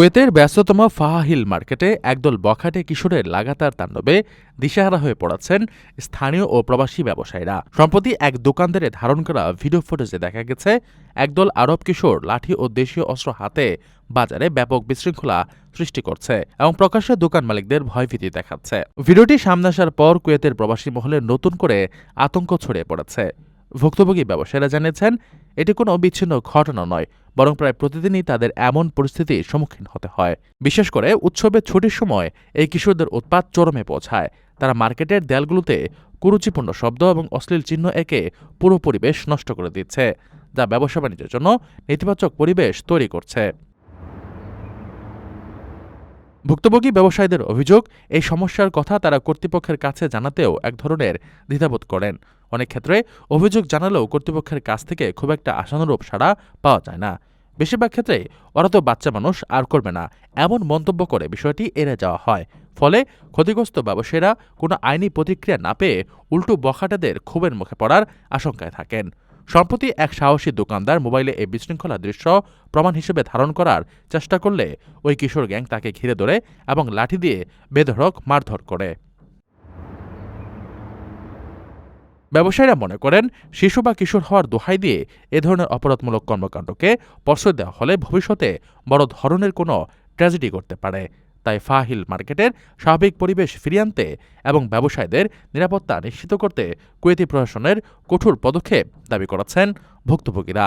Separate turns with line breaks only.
কুয়েতের ব্যস্ততম ফাহাহিল মার্কেটে একদল বখাটে কিশোরের লাগাতার তাণ্ডবে দিশেহারা হয়ে পড়াচ্ছেন স্থানীয় ও প্রবাসী ব্যবসায়ীরা। সম্প্রতি এক দোকানদারে ধারণ করা ভিডিও ফুটেজে দেখা গেছে, একদল আরব কিশোর লাঠি ও দেশীয় অস্ত্র হাতে বাজারে ব্যাপক বিশৃঙ্খলা সৃষ্টি করছে এবং প্রকাশ্যে দোকান মালিকদের ভয়ভীতি দেখাচ্ছে। ভিডিওটি সামনে আসার পর কুয়েতের প্রবাসী মহলে নতুন করে আতঙ্ক ছড়িয়ে পড়েছে। ভুক্তভোগী ব্যবসায়ীরা জানিয়েছেন, এটি কোনো বিচ্ছিন্ন ঘটনা নয়, বরং প্রায় প্রতিদিনই তাদের এমন পরিস্থিতির সম্মুখীন হতে হয়। বিশেষ করে উৎসবের ছুটির সময় এই কিশোরদের উৎপাত চরমে পৌঁছায়। তারা মার্কেটের দেয়ালগুলোতে কুরুচিপূর্ণ শব্দ এবং অশ্লীল চিহ্ন একে পুরো পরিবেশ নষ্ট করে দিচ্ছে, যা ব্যবসা বাণিজ্যের জন্য নেতিবাচক পরিবেশ তৈরি করছে। ভুক্তভোগী ব্যবসায়ীদের অভিযোগ, এই সমস্যার কথা তারা কর্তৃপক্ষের কাছে জানাতেও এক ধরনের দ্বিধাবোধ করেন। অনেক ক্ষেত্রে অভিযোগ জানালেও কর্তৃপক্ষের কাছ থেকে খুব একটা আশানুরূপ সাড়া পাওয়া যায় না। বেশিরভাগ ক্ষেত্রে ওরা তো বাচ্চা মানুষ, আর করবে না। এমন মন্তব্য করে বিষয়টি এড়ে যাওয়া হয়। ফলে ক্ষতিগ্রস্ত ব্যবসায়ীরা কোনো আইনি প্রতিক্রিয়া না পেয়ে উল্টো বখাটেদের ক্ষোভের মুখে পড়ার আশঙ্কায় থাকেন। সম্প্রতি এক সাহসী দোকানদার মোবাইলে এই বিশৃঙ্খলা দৃশ্য প্রমাণ হিসেবে ধারণ করার চেষ্টা করলে ওই কিশোর গ্যাং তাকে ঘিরে ধরে এবং লাঠি দিয়ে বেধড়ক মারধর করে। ব্যবসায়ীরা মনে করেন, শিশু বা কিশোর হওয়ার দোহাই দিয়ে এ ধরনের অপরাধমূলক কর্মকাণ্ডকে প্রশ্রয় দেওয়া হলে ভবিষ্যতে বড় ধরনের কোনো ট্র্যাজেডি করতে পারে। তাই ফাহিল মার্কেটের স্বাভাবিক পরিবেশ ফিরিয়ে আনতে এবং ব্যবসায়ীদের নিরাপত্তা নিশ্চিত করতে কুয়েতি প্রশাসনের কঠোর পদক্ষেপ দাবি করেছেন ভুক্তভোগীরা।